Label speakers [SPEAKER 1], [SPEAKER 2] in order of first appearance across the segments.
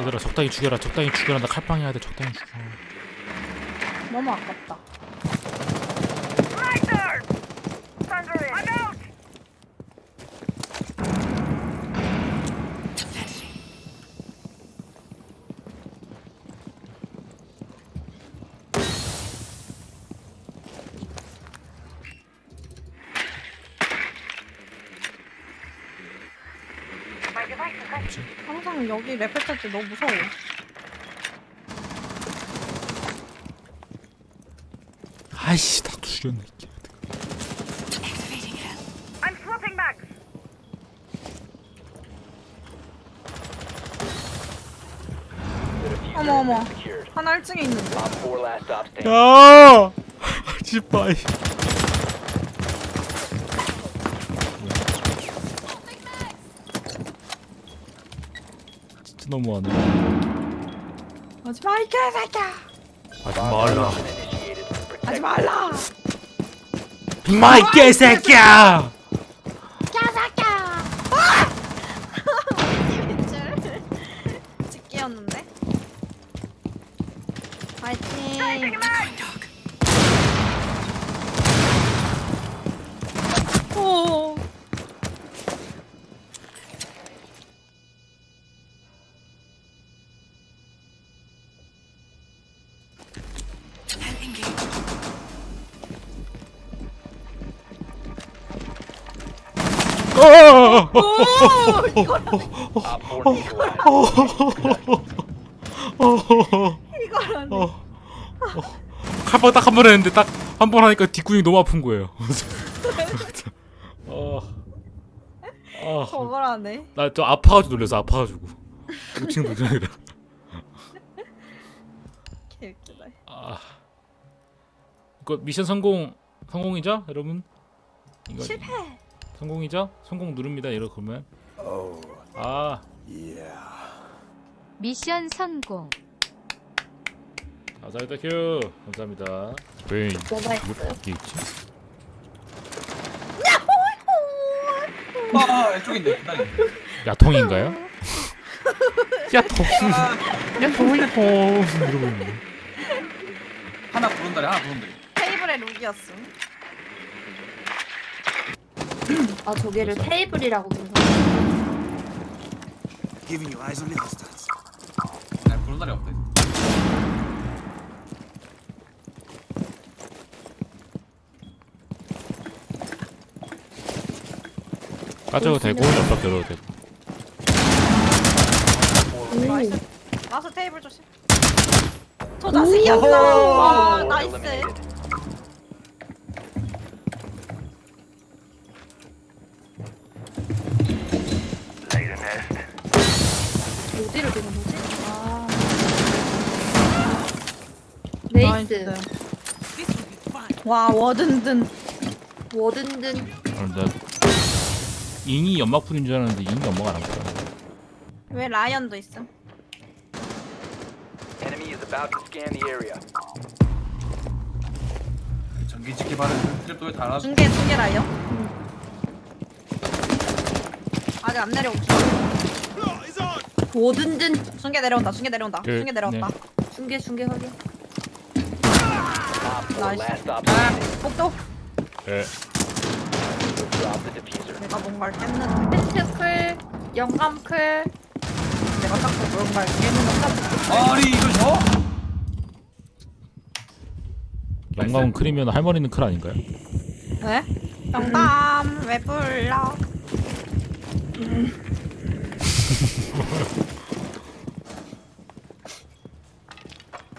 [SPEAKER 1] 얘들아 적당히 죽여라 적당히 죽여라 나 칼빵 해야 돼 적당히 죽여
[SPEAKER 2] 너무 아깝다.
[SPEAKER 1] 뭐지?
[SPEAKER 2] 항상 여기 레벨 탈때 너무 무서워.
[SPEAKER 1] 아이씨 다 죽였네 이게.
[SPEAKER 3] I'm swapping mags.
[SPEAKER 4] The diffuser
[SPEAKER 2] 어머, 어머. 하나 1층에 있는데.
[SPEAKER 4] Op 4 last stop standing.
[SPEAKER 1] 야 지빠이 너무하네
[SPEAKER 2] 하지 마, 이 개새끼야!
[SPEAKER 1] 하지 말라
[SPEAKER 2] 하지 말라!
[SPEAKER 1] 마이 개새끼야!
[SPEAKER 2] 오! 이걸,
[SPEAKER 4] Op 4 neutralized.
[SPEAKER 1] 어. 칼빵 딱한 번 했는데 딱 한 번 하니까 뒷구녕이 너무 아픈 거예요 어. 어.
[SPEAKER 2] 저걸 하네.
[SPEAKER 1] 나저 아파가지고 놀려서 아파가지고 5층 도전이라
[SPEAKER 2] 개웃기다.
[SPEAKER 1] 아 이거 미션 성공 성공이죠 여러분 이거
[SPEAKER 2] 실패!
[SPEAKER 1] 성공이죠 성공 누릅니다 이러 그러면 아
[SPEAKER 5] 미션 성공.
[SPEAKER 1] 감사합니다 큐 감사합니다 왜
[SPEAKER 5] 뭐가
[SPEAKER 1] 이거
[SPEAKER 5] 있어요?
[SPEAKER 1] 밖에 있지
[SPEAKER 6] 아, 왼쪽에 있네. 기다려.
[SPEAKER 1] 야통인가요 야통 야통이통 이러고 있네
[SPEAKER 6] 하나 부른다리, 하나 부른다리.
[SPEAKER 2] 테이블에 룩이었음.
[SPEAKER 5] 아 저기를 테이블이라고 부르는
[SPEAKER 7] Giving you eyes on the hostiles.
[SPEAKER 6] 네, 부른다리 없대.
[SPEAKER 1] 까져도 되고 옆박 열어도 되고
[SPEAKER 2] 나이스. 마스 테이블 조심. 저 자식이었어. 와, 나이스.
[SPEAKER 5] 어디를 두는 거지? 아 레이스
[SPEAKER 2] 와, 워든든.
[SPEAKER 5] 워든든
[SPEAKER 1] 아, 나 잉이 연막뿐인 줄 알았는데 잉이 연막 안 왔더라
[SPEAKER 2] 왜 라이언도 있음?
[SPEAKER 4] Enemy is about to scan the area.
[SPEAKER 6] 전기 찍기 바른 트랩도에 달아줘.
[SPEAKER 2] 중계, 중계 라이언? 아직 안 내려오고.
[SPEAKER 5] 워든든
[SPEAKER 2] 중계 내려온다, 중계 내려온다.
[SPEAKER 1] 그,
[SPEAKER 2] 중계 내려왔다.
[SPEAKER 5] 중계 중계 확인
[SPEAKER 4] Op 4
[SPEAKER 2] Nice.
[SPEAKER 4] last stop
[SPEAKER 2] 아,
[SPEAKER 4] standing.
[SPEAKER 2] 복도.
[SPEAKER 1] 예
[SPEAKER 4] Drop the diffuser.
[SPEAKER 2] 내가 뭔가를 깼는데.
[SPEAKER 5] 펜트클 영감클
[SPEAKER 2] 내가 자꾸 뭔가를 깼는데.
[SPEAKER 6] 아니, 이걸 줘?
[SPEAKER 1] 영감은 크리면 할머니는 클 아닌가요?
[SPEAKER 2] 네? 영감, 왜 불러?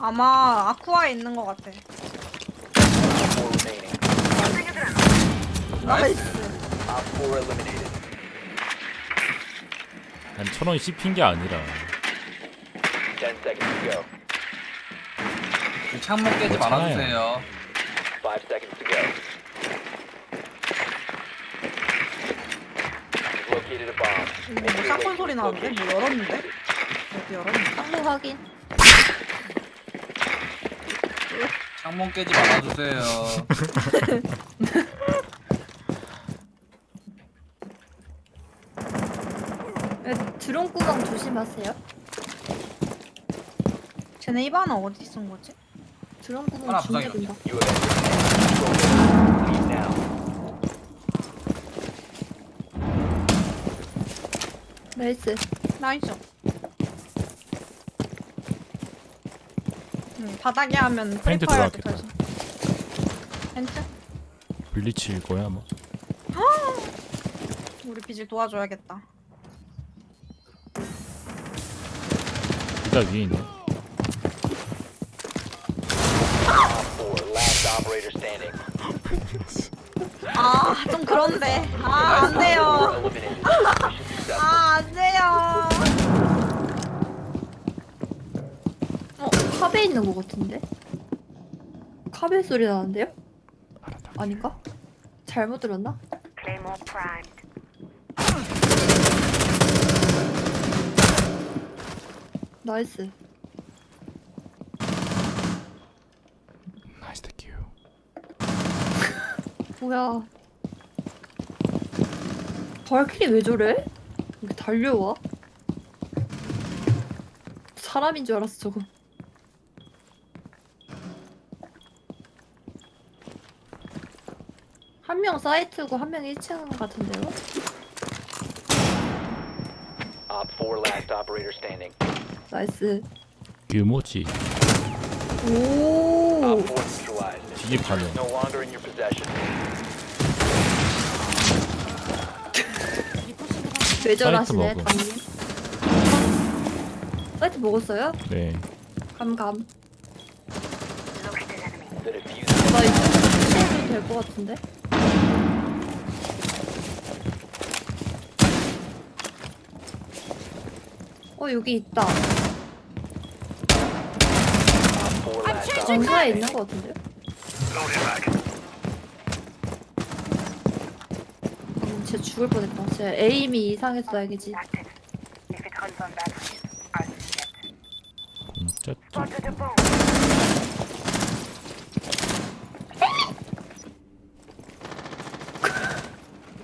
[SPEAKER 2] 아마 아쿠아에 있는 것 같아.
[SPEAKER 4] 4 remaining.
[SPEAKER 2] 나이스.
[SPEAKER 4] Op 4 eliminated.
[SPEAKER 1] 난 천 원이 씹힌 게 아니라
[SPEAKER 4] 10 seconds to go.
[SPEAKER 6] 창문 깨지
[SPEAKER 1] 뭐 참아요.
[SPEAKER 6] 말아주세요.
[SPEAKER 4] 5 seconds to go. You've located a bomb.
[SPEAKER 2] 이거
[SPEAKER 4] Make
[SPEAKER 2] 뭐
[SPEAKER 4] your way
[SPEAKER 2] 샷건
[SPEAKER 4] to
[SPEAKER 2] 소리 나는데?
[SPEAKER 4] location.
[SPEAKER 2] 뭐 열었는데? 어디 열었는데?
[SPEAKER 5] 상호 확인
[SPEAKER 6] 창문 깨지 말아주세요.
[SPEAKER 5] 드론 구멍 조심하세요.
[SPEAKER 2] 쟤네 이바는 어디 쓴 거지?
[SPEAKER 5] 드론 구멍
[SPEAKER 6] 하나
[SPEAKER 5] 중계된다.
[SPEAKER 4] You have entered Leave now.
[SPEAKER 5] 나이스.
[SPEAKER 2] 나이스. 응, 바닥에 하면
[SPEAKER 1] 페인트
[SPEAKER 2] 프리파이어
[SPEAKER 1] 들어갔겠다.
[SPEAKER 2] 펜트?
[SPEAKER 1] 블리치일 거야 아마
[SPEAKER 2] 우리 비질 도와줘야겠다.
[SPEAKER 1] 일단 위에 있네
[SPEAKER 4] Four, last operator standing.
[SPEAKER 2] 아, 좀 그런데. 아, 안 돼요.
[SPEAKER 4] Eliminated. Mission successful.
[SPEAKER 2] 아, 안 돼요.
[SPEAKER 5] 어, 카베 있는 것 같은데? 카베 소리 나는데요? 아닌가? 잘못 들었나? 나이스.
[SPEAKER 1] 나이스 땡큐
[SPEAKER 5] 뭐야. 발키리 왜 저래? 이렇게 달려와? 사람인 줄 알았어, 저거. 한 명 사이트고 한 명 1층 같은데요?
[SPEAKER 4] Op 4, last operator standing.
[SPEAKER 5] 나이스.
[SPEAKER 1] 규모지
[SPEAKER 5] 오.
[SPEAKER 4] Op 4 neutralized.
[SPEAKER 1] 뒤에 가면
[SPEAKER 4] No longer in your possession.
[SPEAKER 5] 왜 저러시네,
[SPEAKER 1] 먹어.
[SPEAKER 5] 담님. 사이트 먹었어요?
[SPEAKER 1] 네
[SPEAKER 5] 감감.
[SPEAKER 4] The diffuser
[SPEAKER 5] 나 이거 치해도 될것 같은데? 어 여기 있다.
[SPEAKER 4] Op 4, last operator
[SPEAKER 5] 정사에 있는 것 같은데요? 음, 진짜 죽을 뻔했다. 진짜 에임이.
[SPEAKER 1] 공짜
[SPEAKER 3] a bomb.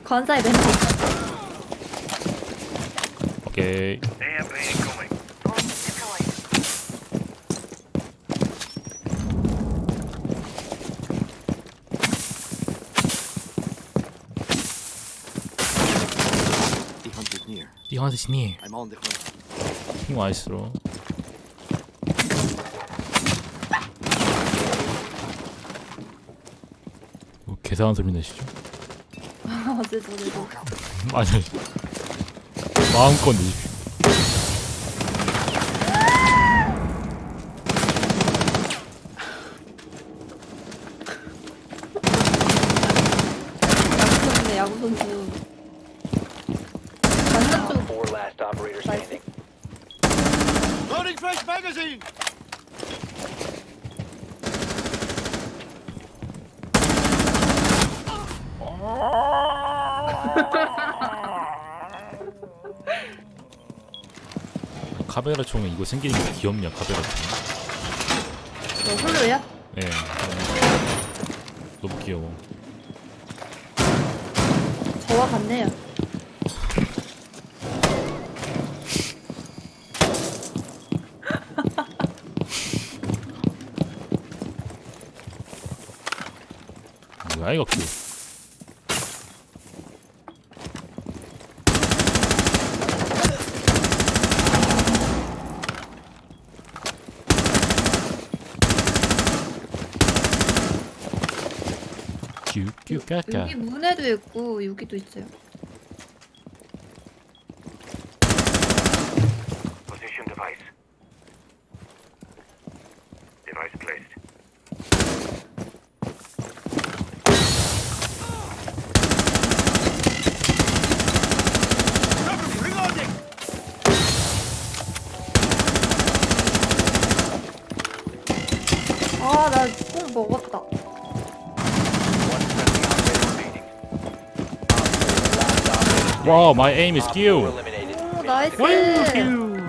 [SPEAKER 5] 건사에 멘트.
[SPEAKER 1] 오케이
[SPEAKER 3] Bomb deployed.
[SPEAKER 7] The hunt is near.
[SPEAKER 1] 띵하시니
[SPEAKER 7] I'm on the hunt.
[SPEAKER 1] 핑 와이스로 뭐 계산한 소리 내시죠?
[SPEAKER 5] 아, 죄송, 죄송.
[SPEAKER 1] 아니 마음껏 내십시오
[SPEAKER 5] 야구 선수네, 야구 선수. 완전 좀
[SPEAKER 4] 4, last operator standing.
[SPEAKER 7] Loading fresh magazine!
[SPEAKER 1] 카베라 총에 이거 생기는 게 귀엽냐 카베라 총
[SPEAKER 5] 너 홀로야?
[SPEAKER 1] 예. 너무 귀여워
[SPEAKER 5] 저와 같네요.
[SPEAKER 1] 뭐야 이거 귀 큐큐 까까
[SPEAKER 5] 여기 문에도 있고 여기도 있어요.
[SPEAKER 8] Position device. Device placed.
[SPEAKER 7] Reloading!
[SPEAKER 5] 아, 나 꼭 먹었다.
[SPEAKER 4] One friendly operator remaining. Op 4, last operator
[SPEAKER 1] 와우 마이 에임
[SPEAKER 4] standing.
[SPEAKER 1] is
[SPEAKER 4] Op 4
[SPEAKER 1] skill
[SPEAKER 4] eliminated.
[SPEAKER 5] 오,
[SPEAKER 4] Mission
[SPEAKER 5] 나이스.
[SPEAKER 1] 와우 skill